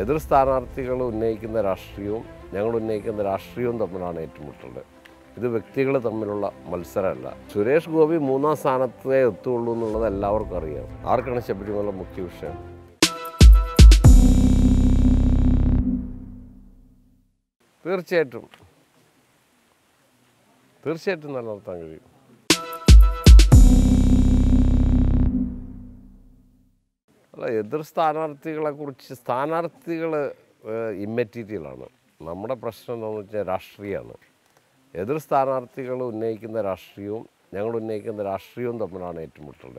എതിർ സ്ഥാനാർത്ഥികൾ ഉന്നയിക്കുന്ന രാഷ്ട്രീയവും ഞങ്ങൾ ഉന്നയിക്കുന്ന രാഷ്ട്രീയവും തമ്മിലാണ് ഏറ്റുമുട്ടൽ. ഇത് വ്യക്തികൾ തമ്മിലുള്ള മത്സരമല്ല. സുരേഷ് ഗോപി മൂന്നാം സ്ഥാനത്തേ എത്തുള്ളൂ എന്നുള്ളത് എല്ലാവർക്കും അറിയാം. ആർക്കാണ് ശബരിമല മുഖ്യ വിഷയം? തീർച്ചയായിട്ടും. തീർച്ചയായിട്ടും നിലനിർത്താൻ കഴിയും. അല്ല എതിർ സ്ഥാനാർത്ഥികളെ കുറിച്ച് സ്ഥാനാർത്ഥികൾ ഇമ്മറ്റീരിയലാണ്. നമ്മുടെ പ്രശ്നം എന്താണെന്ന് വെച്ചാൽ രാഷ്ട്രീയമാണ് എതിർ സ്ഥാനാർത്ഥികൾ ഉന്നയിക്കുന്ന രാഷ്ട്രീയവും ഞങ്ങൾ ഉന്നയിക്കുന്ന രാഷ്ട്രീയവും തമ്മിലാണ് ഏറ്റുമുട്ടൽ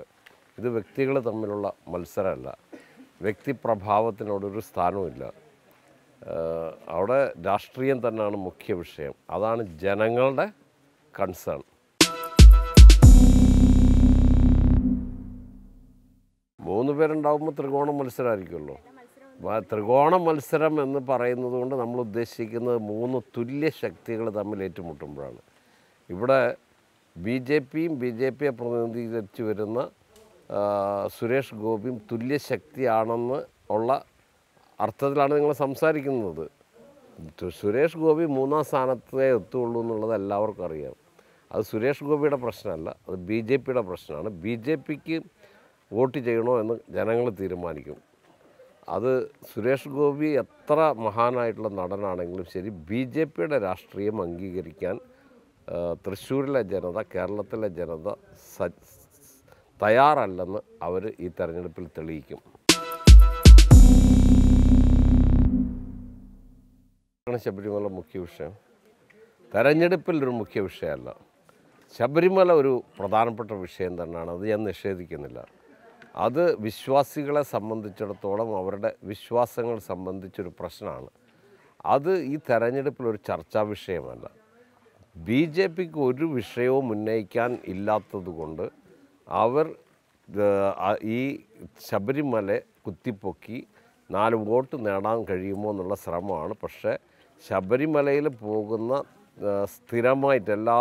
ഇത് വ്യക്തികൾ തമ്മിലുള്ള മത്സരമല്ല. വ്യക്തിപ്രഭാവത്തിനോടൊരു സ്ഥാനവുമില്ല അവിടെ രാഷ്ട്രീയം തന്നെയാണ് മുഖ്യ വിഷയം. അതാണ് ജനങ്ങളുടെ കൺസേൺ മൂന്ന് പേരുണ്ടാകുമ്പോൾ ത്രികോണ മത്സരമായിരിക്കുമല്ലോ ത്രികോണ മത്സരം എന്ന് പറയുന്നത് കൊണ്ട് നമ്മൾ ഉദ്ദേശിക്കുന്നത് മൂന്ന് തുല്യ ശക്തികൾ തമ്മിൽ ഏറ്റുമുട്ടുമ്പോഴാണ്. ഇവിടെ ബി ജെ പിയും ബി ജെ പിയെ പ്രതിനിധീകരിച്ച് വരുന്ന സുരേഷ് ഗോപിയും തുല്യ ശക്തിയാണെന്ന് ഉള്ള അർത്ഥത്തിലാണ് നിങ്ങൾ സംസാരിക്കുന്നത്. സുരേഷ് ഗോപി മൂന്നാം സ്ഥാനത്തേ എത്തുള്ളൂ എന്നുള്ളത് എല്ലാവർക്കും അറിയാം. അത് സുരേഷ് ഗോപിയുടെ പ്രശ്നമല്ല അത് ബി ജെ പിയുടെ പ്രശ്നമാണ്. ബി ജെ പിക്ക് വോട്ട് ചെയ്യണോ എന്ന് ജനങ്ങൾ തീരുമാനിക്കും. അത് സുരേഷ് ഗോപി എത്ര മഹാനായിട്ടുള്ള നടനാണെങ്കിലും ശരി ബി ജെ പിയുടെ രാഷ്ട്രീയം അംഗീകരിക്കാൻ തൃശ്ശൂരിലെ ജനത കേരളത്തിലെ ജനത തയ്യാറല്ലെന്ന് അവർ ഈ തെരഞ്ഞെടുപ്പിൽ തെളിയിക്കും. ശബരിമല മുഖ്യ വിഷയം. തെരഞ്ഞെടുപ്പിൽ ഒരു മുഖ്യ വിഷയമല്ല. ശബരിമല ഒരു പ്രധാനപ്പെട്ട വിഷയം തന്നെയാണ് അത് ഞാൻ നിഷേധിക്കുന്നില്ല. അത് വിശ്വാസികളെ സംബന്ധിച്ചിടത്തോളം അവരുടെ വിശ്വാസങ്ങൾ സംബന്ധിച്ചൊരു പ്രശ്നമാണ്. അത് ഈ തെരഞ്ഞെടുപ്പിൽ ഒരു ചർച്ചാ വിഷയമല്ല. ബി ജെ പിക്ക് ഒരു വിഷയവും ഉന്നയിക്കാൻ ഇല്ലാത്തതുകൊണ്ട് അവർ ഈ ശബരിമല കുത്തിപ്പൊക്കി നാല് വോട്ട് നേടാൻ കഴിയുമോ എന്നുള്ള ശ്രമമാണ്. പക്ഷേ ശബരിമലയിൽ പോകുന്ന സ്ഥിരമായിട്ട് എല്ലാ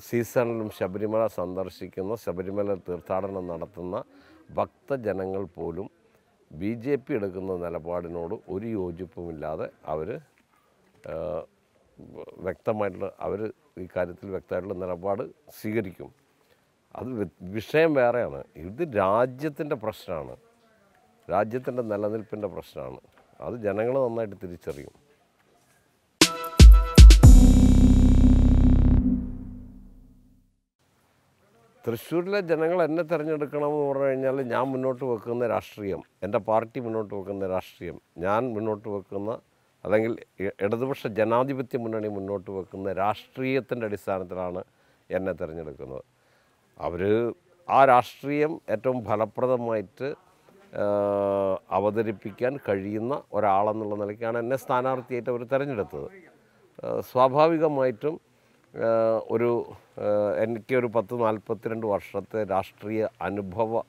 സീസണിലും ശബരിമല സന്ദർശിക്കുന്ന ശബരിമല തീർത്ഥാടനം നടത്തുന്ന ഭക്തജനങ്ങൾ പോലും ബി ജെ പി എടുക്കുന്ന നിലപാടിനോട് ഒരു യോജിപ്പുമില്ലാതെ അവർ വ്യക്തമായിട്ടുള്ള അവർ ഈ കാര്യത്തിൽ വ്യക്തമായിട്ടുള്ള നിലപാട് സ്വീകരിക്കും. അത് വിഷയം വേറെയാണ്. ഇത് രാജ്യത്തിന്റെ പ്രശ്നമാണ്. രാജ്യത്തിന്റെ നിലനിൽപ്പിന്റെ പ്രശ്നമാണ്. അത് ജനങ്ങൾ നന്നായിട്ട് തിരിച്ചറിയും. തൃശ്ശൂരിലെ ജനങ്ങൾ എന്നെ തിരഞ്ഞെടുക്കണമെന്ന് പറഞ്ഞു കഴിഞ്ഞാൽ ഞാൻ മുന്നോട്ട് വെക്കുന്ന രാഷ്ട്രീയം എന്റെ പാർട്ടി മുന്നോട്ട് വെക്കുന്ന രാഷ്ട്രീയം ഞാൻ മുന്നോട്ട് വെക്കുന്ന അല്ലെങ്കിൽ ഇടതുപക്ഷ ജനാധിപത്യ മുന്നണി മുന്നോട്ട് വെക്കുന്ന രാഷ്ട്രീയത്തിന്റെ അടിസ്ഥാനത്തിലാണ് എന്നെ തിരഞ്ഞെടുക്കുന്നത്. അവർ ആ രാഷ്ട്രീയം ഏറ്റവും ഫലപ്രദമായിട്ട് അവതരിപ്പിക്കാൻ കഴിയുന്ന ഒരാളെന്നുള്ള നിലയ്ക്കാണ് എന്നെ സ്ഥാനാർത്ഥിയായിട്ട് അവർ തിരഞ്ഞെടുത്തത്. സ്വാഭാവികമായിട്ടും ഒരു എനിക്ക് ഒരു പത്ത് നാൽപ്പത്തിരണ്ട് വർഷത്തെ രാഷ്ട്രീയ അനുഭവ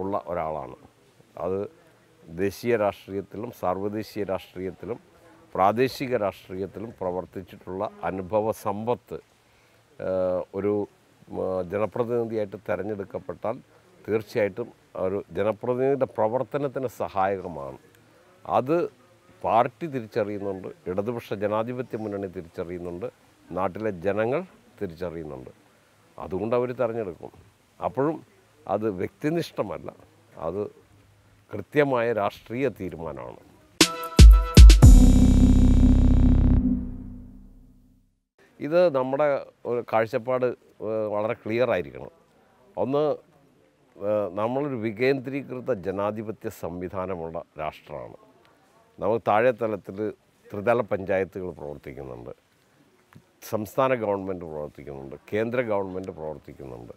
ഉള്ള ഒരാളാണ്. അത് ദേശീയ രാഷ്ട്രീയത്തിലും സാർവദേശീയ രാഷ്ട്രീയത്തിലും പ്രാദേശിക രാഷ്ട്രീയത്തിലും പ്രവർത്തിച്ചിട്ടുള്ള അനുഭവ സമ്പത്ത് ഒരു ജനപ്രതിനിധിയായിട്ട് തിരഞ്ഞെടുക്കപ്പെട്ടാൽ തീർച്ചയായിട്ടും ഒരു ജനപ്രതിനിധിയുടെ പ്രവർത്തനത്തിന് സഹായകമാണ്. അത് പാർട്ടി തിരിച്ചറിയുന്നുണ്ട് ഇടതുപക്ഷ ജനാധിപത്യ മുന്നണി തിരിച്ചറിയുന്നുണ്ട് നാട്ടിലെ ജനങ്ങൾ തിരിച്ചറിയുന്നുണ്ട്. അതുകൊണ്ട് അവർ തിരഞ്ഞെടുക്കും. അപ്പോഴും അത് വ്യക്തിനിഷ്ഠമല്ല. അത് കൃത്യമായ രാഷ്ട്രീയ തീരുമാനമാണ്. ഇത് നമ്മുടെ ഒരു കാഴ്ചപ്പാട് വളരെ ക്ലിയർ ആയിരിക്കണം. ഒന്ന് നമ്മളൊരു വികേന്ദ്രീകൃത ജനാധിപത്യ സംവിധാനമുള്ള രാഷ്ട്രമാണ്. നമുക്ക് താഴെ തലത്തിൽ ത്രിതല പഞ്ചായത്തുകൾ പ്രവർത്തിക്കുന്നുണ്ട്. സംസ്ഥാന ഗവൺമെന്റ് പ്രവർത്തിക്കുന്നുണ്ട് കേന്ദ്ര ഗവൺമെന്റ് പ്രവർത്തിക്കുന്നുണ്ട്.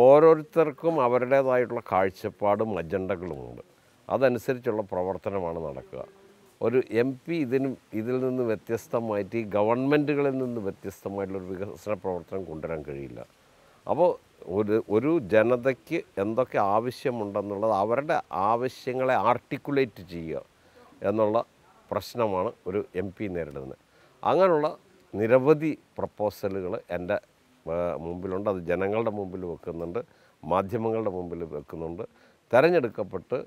ഓരോരുത്തർക്കും അവരുടേതായിട്ടുള്ള കാഴ്ചപ്പാടും അജണ്ടകളുമുണ്ട്. അതനുസരിച്ചുള്ള പ്രവർത്തനമാണ് നടക്കുക. ഒരു എം പി ഇതിനും ഇതിൽ നിന്ന് വ്യത്യസ്തമായിട്ട് ഈ ഗവൺമെന്റുകളിൽ നിന്ന് വ്യത്യസ്തമായിട്ടുള്ളൊരു വികസന പ്രവർത്തനം കൊണ്ടുവരാൻ കഴിയില്ല. അപ്പോൾ ഒരു ഒരു ജനതയ്ക്ക് എന്തൊക്കെ ആവശ്യമുണ്ടെന്നുള്ളത് അവരുടെ ആവശ്യങ്ങളെ ആർട്ടിക്കുലേറ്റ് ചെയ്യുക എന്നുള്ള പ്രശ്നമാണ് ഒരു എം പി നേരിടുന്നത്. അങ്ങനെയുള്ള നിരവധി പ്രപ്പോസലുകൾ എന്റെ മുമ്പിലുണ്ട്. അത് ജനങ്ങളുടെ മുമ്പിൽ വെക്കുന്നുണ്ട്. മാധ്യമങ്ങളുടെ മുമ്പിൽ വെക്കുന്നുണ്ട്. തിരഞ്ഞെടുക്കപ്പെട്ട്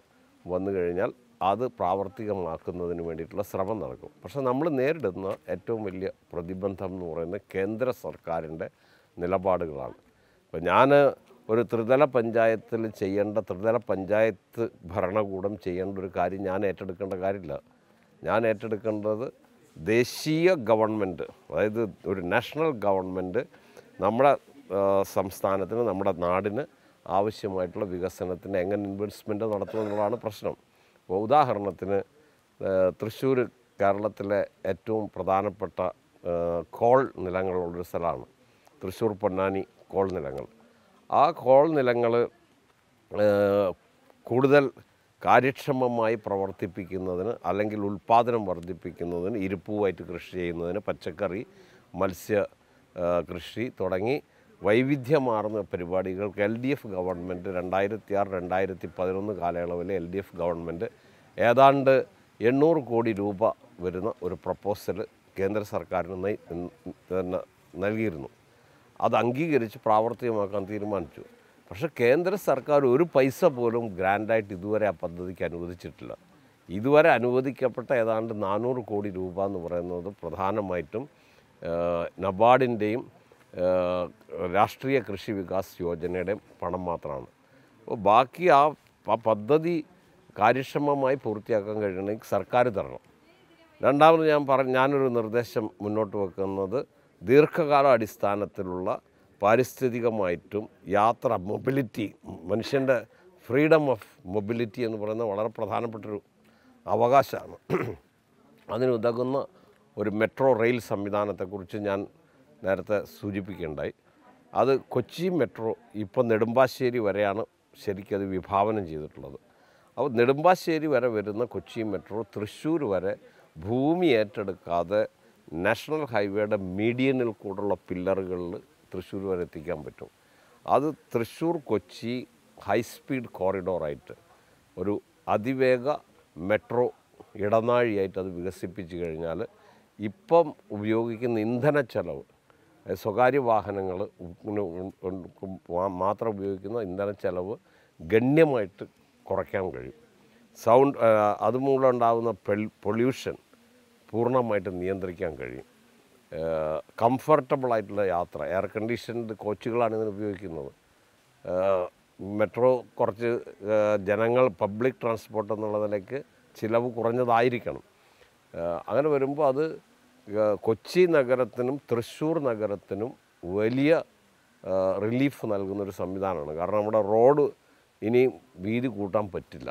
വന്നു കഴിഞ്ഞാൽ അത് പ്രാവർത്തികമാക്കുന്നതിന് വേണ്ടിയിട്ടുള്ള ശ്രമം നടക്കും. പക്ഷെ നമ്മൾ നേരിടുന്ന ഏറ്റവും വലിയ പ്രതിബന്ധം എന്ന് പറയുന്നത് കേന്ദ്ര സർക്കാരിന്റെ നിലപാടുകളാണ്. ഇപ്പോൾ ഞാൻ ഒരു ത്രിതല പഞ്ചായത്തിൽ ചെയ്യേണ്ട ത്രിതല പഞ്ചായത്ത് ഭരണകൂടം ചെയ്യേണ്ട ഒരു കാര്യം ഞാൻ ഏറ്റെടുക്കേണ്ട കാര്യമില്ല. ഞാൻ ഏറ്റെടുക്കേണ്ടത് ദേശീയ ഗവൺമെന്റ് അതായത് ഒരു നാഷണൽ ഗവൺമെന്റ് നമ്മുടെ സംസ്ഥാനത്തിന് നമ്മുടെ നാടിന് ആവശ്യമായിട്ടുള്ള വികസനത്തിന് എങ്ങനെ ഇൻവെസ്റ്റ്മെന്റ് നടത്തുമെന്നുള്ളതാണ് പ്രശ്നം. അപ്പോൾ ഉദാഹരണത്തിന് തൃശ്ശൂർ കേരളത്തിലെ ഏറ്റവും പ്രധാനപ്പെട്ട കോൾ നിലങ്ങളുള്ളൊരു സ്ഥലമാണ്. തൃശ്ശൂർ പൊന്നാനി കോൾ നിലങ്ങൾ. ആ കോൾ നിലങ്ങൾ കൂടുതൽ കാര്യക്ഷമമായി പ്രവർത്തിപ്പിക്കുന്നതിന് അല്ലെങ്കിൽ ഉൽപ്പാദനം വർദ്ധിപ്പിക്കുന്നതിന് ഇരുപ്പുമായിട്ട് കൃഷി ചെയ്യുന്നതിന് പച്ചക്കറി മത്സ്യ കൃഷി തുടങ്ങി വൈവിധ്യമാർന്ന പരിപാടികൾക്ക് എൽ ഡി എഫ് ഗവൺമെന്റ് രണ്ടായിരത്തി ആറ് രണ്ടായിരത്തി പതിനൊന്ന് കാലയളവിൽ എൽ ഡി എഫ് ഗവൺമെന്റ് ഏതാണ്ട് എണ്ണൂറ് കോടി രൂപ വരുന്ന ഒരു പ്രപ്പോസൽ കേന്ദ്ര സർക്കാരിന് നൽകിയിരുന്നു. അത് അംഗീകരിച്ച് പ്രാവർത്തികമാക്കാൻ തീരുമാനിച്ചു. പക്ഷേ കേന്ദ്ര സർക്കാർ ഒരു പൈസ പോലും ഗ്രാൻഡായിട്ട് ഇതുവരെ ആ പദ്ധതിക്ക് അനുവദിച്ചിട്ടില്ല. ഇതുവരെ അനുവദിക്കപ്പെട്ട ഏതാണ്ട് നാനൂറ് കോടി രൂപ എന്ന് പറയുന്നത് പ്രധാനമായിട്ടും നബാർഡിന്റെയും രാഷ്ട്രീയ കൃഷി വികാസ് യോജനയുടെ പണം മാത്രമാണ്. അപ്പോൾ ബാക്കി ആ പദ്ധതി കാര്യക്ഷമമായി പൂർത്തിയാക്കാൻ കഴിയണമെങ്കിൽ സർക്കാർ തരണം. രണ്ടാമത് ഞാൻ പറഞ്ഞ ഞാനൊരു നിർദ്ദേശം മുന്നോട്ട് വെക്കുന്നത് ദീർഘകാല അടിസ്ഥാനത്തിലുള്ള പാരിസ്ഥിതികമായിട്ടും യാത്ര മൊബിലിറ്റി മനുഷ്യന്റെ ഫ്രീഡം ഓഫ് മൊബിലിറ്റി എന്ന് പറയുന്നത് വളരെ പ്രധാനപ്പെട്ടൊരു അവകാശമാണ്. അതിനുതകുന്ന ഒരു മെട്രോ റെയിൽ സംവിധാനത്തെക്കുറിച്ച് ഞാൻ നേരത്തെ സൂചിപ്പിക്കുകയുണ്ടായി. അത് കൊച്ചി മെട്രോ ഇപ്പോൾ നെടുമ്പാശ്ശേരി വരെയാണ് ശരിക്കും അത് വിഭാവനം ചെയ്തിട്ടുള്ളത്. അപ്പോൾ നെടുമ്പാശ്ശേരി വരെ വരുന്ന കൊച്ചി മെട്രോ തൃശ്ശൂർ വരെ ഭൂമി ഏറ്റെടുക്കാതെ നാഷണൽ ഹൈവേയുടെ മീഡിയനിൽ കൂടെയുള്ള പില്ലറുകളിൽ തൃശ്ശൂർ വരെ എത്തിക്കാൻ പറ്റും. അത് തൃശ്ശൂർ കൊച്ചി ഹൈസ്പീഡ് കോറിഡോറായിട്ട് ഒരു അതിവേഗ മെട്രോ ഇടനാഴിയായിട്ട് അത് വികസിപ്പിച്ചു കഴിഞ്ഞാൽ ഇപ്പം ഉപയോഗിക്കുന്ന ഇന്ധന ചെലവ് സ്വകാര്യ വാഹനങ്ങൾ മാത്രം ഉപയോഗിക്കുന്ന ഇന്ധന ചെലവ് ഗണ്യമായിട്ട് കുറയ്ക്കാൻ കഴിയും. സൗണ്ട് അതുമൂലം ഉണ്ടാകുന്ന പൊല്യൂഷൻ പൂർണമായിട്ട് നിയന്ത്രിക്കാൻ കഴിയും. കംഫർട്ടബിൾ ആയിട്ടുള്ള യാത്ര എയർ കണ്ടീഷൻഡ് കോച്ചുകളാണ് ഇതിന് ഉപയോഗിക്കുന്നത്. മെട്രോ കുറച്ച് ജനങ്ങൾ പബ്ലിക് ട്രാൻസ്പോർട്ട് എന്നുള്ള നിലയ്ക്ക് ചിലവ് കുറഞ്ഞതായിരിക്കണം. അങ്ങനെ വരുമ്പോൾ അത് കൊച്ചി നഗരത്തിനും തൃശ്ശൂർ നഗരത്തിനും വലിയ റിലീഫ് നൽകുന്നൊരു സംവിധാനമാണ്. കാരണം നമ്മുടെ റോഡ് ഇനിയും വീതി കൂട്ടാൻ പറ്റില്ല.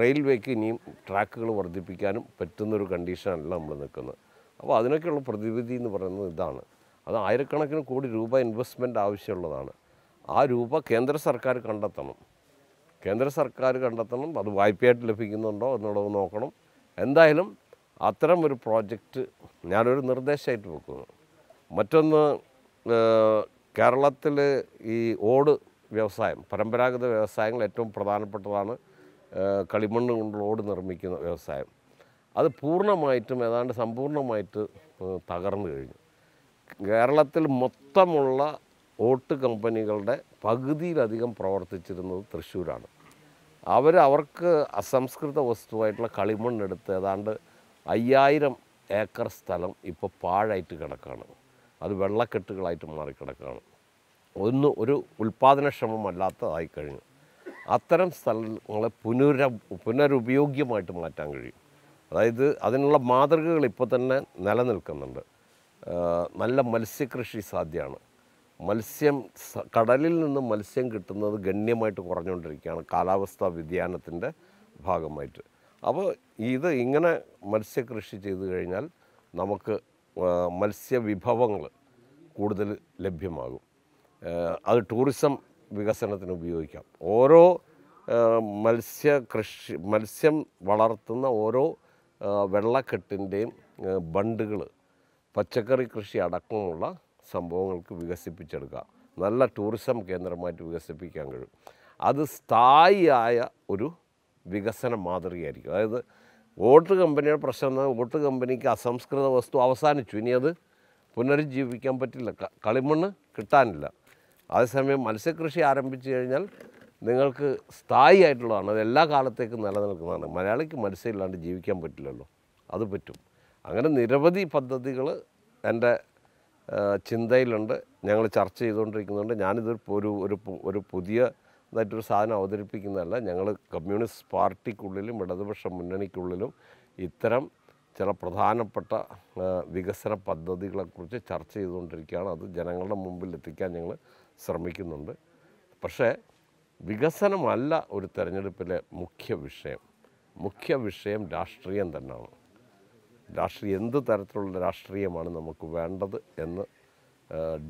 റെയിൽവേക്ക് ഇനിയും ട്രാക്കുകൾ വർദ്ധിപ്പിക്കാനും പറ്റുന്നൊരു കണ്ടീഷനല്ല നമ്മൾ നിൽക്കുന്നത്. അപ്പോൾ അതിനൊക്കെയുള്ള പ്രതിവിധി എന്ന് പറയുന്നത് ഇതാണ്. അത് ആയിരക്കണക്കിന് കോടി രൂപ ഇൻവെസ്റ്റ്മെന്റ് ആവശ്യമുള്ളതാണ്. ആ രൂപ കേന്ദ്ര സർക്കാർ കണ്ടെത്തണം. കേന്ദ്ര സർക്കാർ കണ്ടെത്തണം അത് വായ്പയായിട്ട് ലഭിക്കുന്നുണ്ടോ എന്നുള്ളത് നോക്കണം. എന്തായാലും അത്തരം ഒരു പ്രോജക്റ്റ് ഞാനൊരു നിർദ്ദേശമായിട്ട് വെക്കുന്നു. മറ്റൊന്ന് കേരളത്തിൽ ഈ ഓട് വ്യവസായം പരമ്പരാഗത വ്യവസായങ്ങൾ ഏറ്റവും പ്രധാനപ്പെട്ടതാണ്. കളിമണ്ണ് കൊണ്ടുള്ള ഓട് നിർമ്മിക്കുന്ന വ്യവസായം. അത് പൂർണമായിട്ടും ഏതാണ്ട് സമ്പൂർണമായിട്ട് തകർന്നു കഴിഞ്ഞു. കേരളത്തിൽ മൊത്തമുള്ള ഓട്ട് കമ്പനികളുടെ പകുതിയിലധികം പ്രവർത്തിച്ചിരുന്നത് തൃശ്ശൂരാണ്. അവർ അവർക്ക് അസംസ്കൃത വസ്തുവായിട്ടുള്ള കളിമണ്ണെടുത്ത് ഏതാണ്ട് അയ്യായിരം ഏക്കർ സ്ഥലം ഇപ്പോൾ പാഴായിട്ട് കിടക്കുകയാണ് അത് വെള്ളക്കെട്ടുകളായിട്ട് മാറിക്കിടക്കുകയാണ് ഒന്ന് ഒരു ഉൽപ്പാദനക്ഷമമല്ലാത്തതായി കഴിഞ്ഞു അത്തരം സ്ഥലങ്ങളെ പുനര പുനരുപയോഗ്യമായിട്ട് മാറ്റാൻ കഴിയും. അതായത് അതിനുള്ള മാതൃകകൾ ഇപ്പോൾ തന്നെ നിലനിൽക്കുന്നുണ്ട്. നല്ല മത്സ്യകൃഷി സാധ്യമാണ്. മത്സ്യം കടലിൽ നിന്ന് മത്സ്യം കിട്ടുന്നത് ഗണ്യമായിട്ട് കുറഞ്ഞുകൊണ്ടിരിക്കുകയാണ് കാലാവസ്ഥാ വ്യതിയാനത്തിന്റെ ഭാഗമായിട്ട്. അപ്പോൾ ഇത് ഇങ്ങനെ മത്സ്യകൃഷി ചെയ്തു കഴിഞ്ഞാൽ നമുക്ക് മത്സ്യവിഭവങ്ങൾ കൂടുതൽ ലഭ്യമാകും. അത് ടൂറിസം വികസനത്തിന് ഉപയോഗിക്കാം. ഓരോ മത്സ്യകൃഷി മത്സ്യ വളർത്തുന്ന ഓരോ വെള്ളക്കെട്ടിന്റെയും ബണ്ടുകൾ പച്ചക്കറി കൃഷി അടക്കമുള്ള സംഭവങ്ങൾക്ക് വികസിപ്പിച്ചെടുക്കുക നല്ല ടൂറിസം കേന്ദ്രമായിട്ട് വികസിപ്പിക്കാൻ കഴിയും. അത് സ്ഥായിയായ ഒരു വികസന മാതൃകയായിരിക്കും. അതായത് വോട്ട് കമ്പനിയുടെ പ്രശ്നം എന്നാൽ വോട്ട് കമ്പനിക്ക് അസംസ്കൃത വസ്തു അവസാനിച്ചു. ഇനി അത് പുനരുജ്ജീവിക്കാൻ പറ്റില്ല. കളിമണ്ണ് കിട്ടാനില്ല. അതേസമയം മത്സ്യകൃഷി ആരംഭിച്ചു കഴിഞ്ഞാൽ നിങ്ങൾക്ക് സ്ഥായിയായിട്ടുള്ളതാണ്. അത് എല്ലാ കാലത്തേക്കും നിലനിൽക്കുന്നതാണ്. മലയാളിക്ക് മത്സ്യമില്ലാണ്ട് ജീവിക്കാൻ പറ്റില്ലല്ലോ. അത് പറ്റും. അങ്ങനെ നിരവധി പദ്ധതികൾ എന്റെ ചിന്തയിലുണ്ട്. ഞങ്ങൾ ചർച്ച ചെയ്തുകൊണ്ടിരിക്കുന്നുണ്ട്. ഞാനിതൊരു ഒരു ഒരു ഒരു പുതിയ ഇതായിട്ടൊരു സാധനം അവതരിപ്പിക്കുന്നതല്ല. ഞങ്ങൾ കമ്മ്യൂണിസ്റ്റ് പാർട്ടിക്കുള്ളിലും ഇടതുപക്ഷ മുന്നണിക്കുള്ളിലും ഇത്തരം ചില പ്രധാനപ്പെട്ട വികസന പദ്ധതികളെക്കുറിച്ച് ചർച്ച ചെയ്തുകൊണ്ടിരിക്കുകയാണ്. അത് ജനങ്ങളുടെ മുമ്പിൽ എത്തിക്കാൻ ഞങ്ങൾ ശ്രമിക്കുന്നുണ്ട്. പക്ഷേ വികസനമല്ല ഒരു തെരഞ്ഞെടുപ്പിലെ മുഖ്യ വിഷയം. മുഖ്യ വിഷയം രാഷ്ട്രീയം തന്നെയാണ്. രാഷ്ട്രീയം എന്ത് തരത്തിലുള്ള രാഷ്ട്രീയമാണ് നമുക്ക് വേണ്ടത് എന്ന്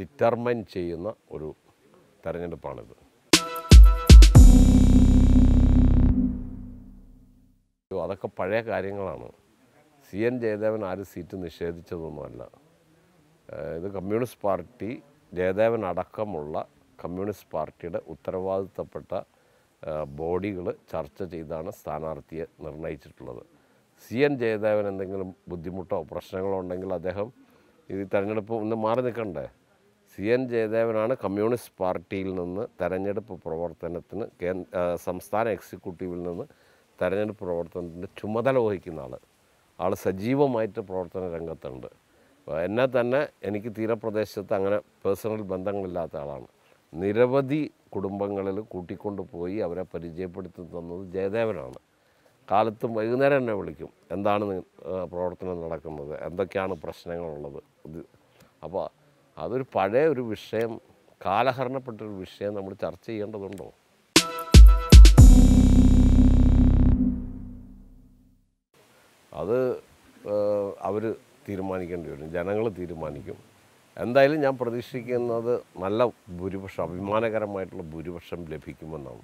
ഡിറ്റർമൈൻ ചെയ്യുന്ന ഒരു തെരഞ്ഞെടുപ്പാണിത്. അതൊക്കെ പഴയ കാര്യങ്ങളാണ്. സി. എൻ. ജയദേവൻ ആരും സീറ്റ് നിഷേധിച്ചതൊന്നുമല്ല. ഇത് കമ്മ്യൂണിസ്റ്റ് പാർട്ടി ജയദേവൻ അടക്കമുള്ള കമ്മ്യൂണിസ്റ്റ് പാർട്ടിയുടെ ഉത്തരവാദിത്തപ്പെട്ട ബോഡികൾ ചർച്ച ചെയ്താണ് സ്ഥാനാർത്ഥിയെ നിർണയിച്ചിട്ടുള്ളത്. സി എൻ ജയദേവൻ എന്തെങ്കിലും ബുദ്ധിമുട്ടോ പ്രശ്നങ്ങളോ ഉണ്ടെങ്കിൽ അദ്ദേഹം ഈ തെരഞ്ഞെടുപ്പ് ഒന്ന് മാറി നിൽക്കണ്ടേ? സി എൻ ജയദേവനാണ് കമ്മ്യൂണിസ്റ്റ് പാർട്ടിയിൽ നിന്ന് തെരഞ്ഞെടുപ്പ് പ്രവർത്തനത്തിന് സംസ്ഥാന എക്സിക്യൂട്ടീവിൽ നിന്ന് തെരഞ്ഞെടുപ്പ് പ്രവർത്തനത്തിന്റെ ചുമതല വഹിക്കുന്ന ആൾ ആൾ സജീവമായിട്ട് പ്രവർത്തന രംഗത്തുണ്ട്. എന്നെ തന്നെ എനിക്ക് തീരപ്രദേശത്ത് അങ്ങനെ പേഴ്സണൽ ബന്ധങ്ങളില്ലാത്ത ആളാണ്. നിരവധി കുടുംബങ്ങളിൽ കൂട്ടിക്കൊണ്ട് പോയി അവരെ പരിചയപ്പെടുത്തി തന്നത് ജയദേവനാണ്. കാലത്തും വൈകുന്നേരം എന്നെ വിളിക്കും. എന്താണ് പ്രവർത്തനം നടക്കുന്നത്? എന്തൊക്കെയാണ് പ്രശ്നങ്ങളുള്ളത്? അപ്പോൾ അതൊരു പഴയ ഒരു വിഷയം കാലഹരണപ്പെട്ടൊരു വിഷയം നമ്മൾ ചർച്ച ചെയ്യേണ്ടതുണ്ടോ? അത് അവർ തീരുമാനിക്കേണ്ടി വരും. ജനങ്ങൾ തീരുമാനിക്കും. എന്തായാലും ഞാൻ പ്രതീക്ഷിക്കുന്നത് നല്ല ഭൂരിപക്ഷം അഭിമാനകരമായിട്ടുള്ള ഭൂരിപക്ഷം ലഭിക്കുമെന്നാണ്.